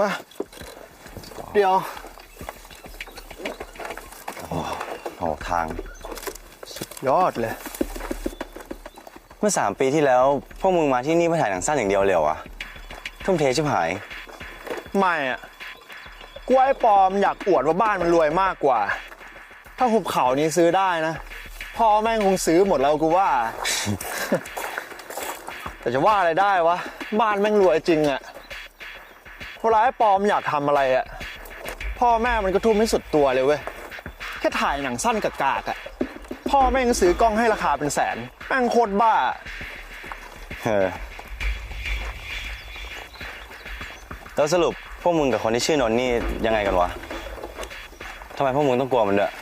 มา เดี๋ยวโอ้ทางยอดเลย เมื่อสามปีที่แล้ว พวกมึงมาที่นี่เพื่อถ่ายหนังสั้นอย่างเดียวเลยเหรอวะทุ่มเทชิบหาย ไม่อะกล้วยปลอมอยากอวดว่าบ้านมันรวยมากกว่า ถ้าหุบเขานี้ซื้อได้นะ พ่อแม่งคงซื้อหมดแล้วกูว่า แต่จะว่าอะไรได้วะ บ้านแม่งรวยจริงอะ เวลาไอ้ปลอมอยากทำอะไรอะพ่อแม่มันก็ทุ่มให้สุดตัวเลยเว้ยแค่ถ่ายหนังสั้นกากๆอะพ่อแม่งซื้อกล้องให้ราคาเป็นแสนแม่งโคตรบ้าเออแล้วสรุปพวกมึงกับคนที่ชื่อนนนี่ยังไงกันวะทำไมพวกมึงต้องกลัวมันด้วย